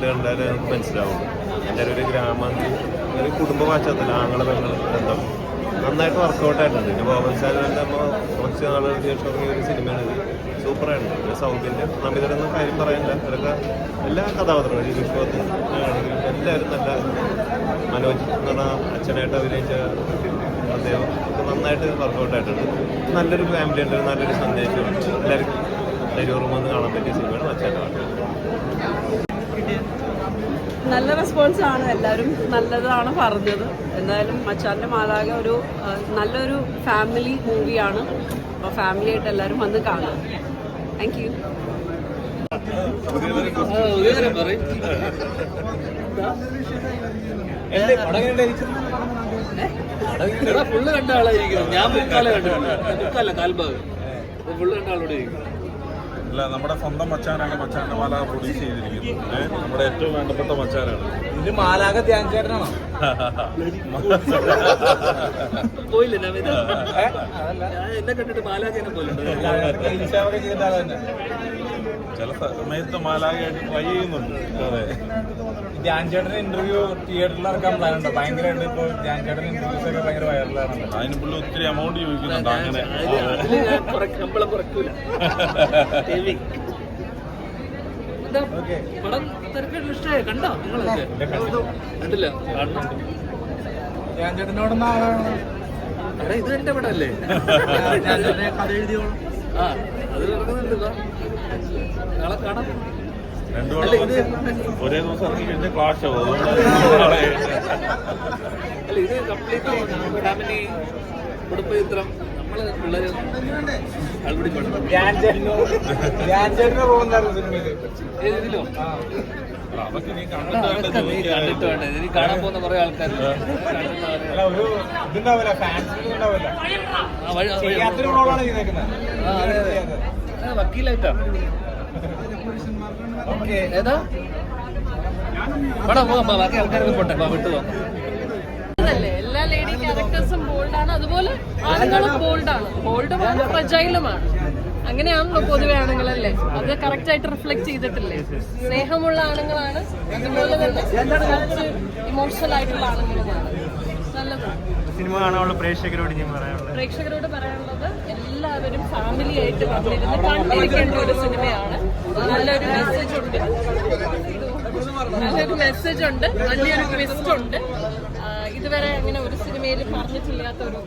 കണ്ടു കണ്ടാലേ നമുക്ക് മനസ്സിലാവും. എല്ലാവരും ഒരു ഗ്രാമം ഒരു കുടുംബ പശ്ചാത്തലം ആങ്ങളെ പെങ്ങൾ ബന്ധം. നന്നായിട്ട് വർക്കൗട്ട് ആയിട്ടുണ്ട്. പിന്നെ ബോബൻ സാലിന്റെ അമ്മ കുറച്ച് നാളുകൾക്ക് ശേഷം ഒരു സിനിമയാണ് ഇത്. സൂപ്പറാണ് പിന്നെ സൗത്തിന്റെ നമിതരെന്ന കാര്യം പറയാനില്ല ഇതൊക്കെ എല്ലാ കഥാപാത്രങ്ങളും വിശ്വത്തിൽ ആണെങ്കിലും എല്ലാവരും നല്ല മനോജ് എന്ന് പറഞ്ഞ അച്ഛനായിട്ട് അഭിനയിച്ച അദ്ദേഹം. ഒക്കെ നന്നായിട്ട് വർക്കൗട്ട് ആയിട്ടുണ്ട്. നല്ലൊരു ഫാമിലി ഉണ്ട്. നല്ലൊരു സന്ദേശമുണ്ട് എല്ലാവർക്കും ധൈര്യം വന്ന് കാണാൻ പറ്റിയ സിനിമയാണ് പാട്ട് നല്ല റെസ്പോൺസ് ആണ് എല്ലാവരും. നല്ലതാണ് പറഞ്ഞത്. എന്തായാലും മച്ചാന്റെ മാലാക ഒരു നല്ലൊരു ഫാമിലി മൂവിയാണ് അപ്പോൾ ഫാമിലി ആയിട്ട് എല്ലാവരും വന്ന് കാണാം. താങ്ക് യു ഫുള്ള് കണ്ട ആളായിരിക്കും ഞാൻ മുക്കാല മുക്കാല കാൽഭാഗം. ഫുള്ള് കണ്ട ആളോട് ഇരിക്കും അല്ല നമ്മുടെ സ്വന്തം മച്ചാനാണ് മച്ചാന്റെ മാല പ്രൊഡ്യൂസ് ചെയ്തിരിക്കുന്നത്. ഏഹ് നമ്മുടെ ഏറ്റവും വേണ്ടപ്പെട്ട മച്ചാനാണ്. ഇത് മാലാക ധ്യാൻ ചേട്ടനാണോ? പോയില്ല എന്നെ കണ്ടിട്ട് ചില സമയത്ത് മാലാഖയായിട്ട് ട്രൈ ചെയ്യുന്നുണ്ട്. അതെ. ധ്യാൻ ചേട്ടൻ ഇന്റർവ്യൂ തിയേറ്ററിൽ ഇറക്കാൻ പ്ലാൻ ഉണ്ട്? ഭയങ്കരമായിട്ട് ഇപ്പോൾ ധ്യാൻ ചേട്ടൻ ഇന്റർവ്യൂസ് ഒക്കെ ഭയങ്കര വൈറലാണ് അതിന് പുള്ളി ഒത്തിരി എമൗണ്ട് ചോദിക്കുന്നുണ്ട് അങ്ങനെ. ഞാൻ പടം തിരക്കായിട്ട് ഇഷ്ടമായി? കണ്ടോ നിങ്ങളൊക്കെ? കണ്ടില്ല കാണുന്നുണ്ട്. ധ്യാൻ ചേട്ടനോടൊന്നും ഇത് എന്റെ പടമല്ലേ? അല്ലേ ചേട്ടനെ കഥ എഴുതിയോളും. ആ അത് ഇറങ്ങുന്നുണ്ട് ഇതാ. നാളെ കാണാം രണ്ടു ഒരേ ദിവസം ഇറങ്ങി കഴിഞ്ഞാൽ ക്ലാഷ് ആവും. അതുകൊണ്ട് ഇത് കംപ്ലീറ്റ് നമ്മൾ പിള്ളേര് അതൊക്കെ നീ കണ്ടിട്ട് വേണ്ട ഇനി കാണാൻ പോകുന്ന കുറെ ആൾക്കാർ ഏതാ? പടാ പോകാം ബാക്കി ആൾക്കാരൊക്കെ പോട്ടെ. വിട്ടു പോകാം എല്ലാ ലേഡി ക്യാരക്ടേഴ്സും ബോൾഡാണ് അതുപോലെ ആളുകളും ബോൾഡാണ് ബോൾഡുമാണ് ഫ്രജൈലുമാണ് അങ്ങനെയാണല്ലോ പൊതുവെ ആണുങ്ങളല്ലേ? അത് കറക്റ്റ് ആയിട്ട് റിഫ്ലക്ട് ചെയ്തിട്ടില്ലേ? സ്നേഹമുള്ള ആണുങ്ങളാണ് അതുപോലെ തന്നെ കുറച്ച് ഇമോഷണൽ ആയിട്ടുള്ള ആണുങ്ങളുമാണ്. നല്ലത്. സിനിമ കാണാനുള്ള പ്രേക്ഷകരോട് ഞാൻ പറയാനുള്ളത്. പ്രേക്ഷകരോട് പറയാനുള്ളത് എല്ലാവരും ഫാമിലി ആയിട്ട് വന്നിരുന്ന് കണ്ടിരിക്കേണ്ട ഒരു സിനിമയാണ്. നല്ലൊരു മെസ്സേജ് ഉണ്ട്. നല്ലൊരു മെസ്സേജ് ഉണ്ട്. നല്ലൊരു ട്വിസ്റ്റ് ഉണ്ട്. ഇതുവരെ അങ്ങനെ ഒരു സിനിമയിൽ പറഞ്ഞിട്ടില്ലാത്ത ഒരു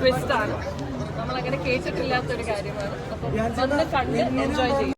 ട്വിസ്റ്റ് ആണ്. നമ്മൾ അങ്ങനെ കേട്ടിട്ടില്ലാത്ത ഒരു കാര്യമാണ്. അപ്പം വന്ന് കണ്ട് എൻജോയ് ചെയ്യും.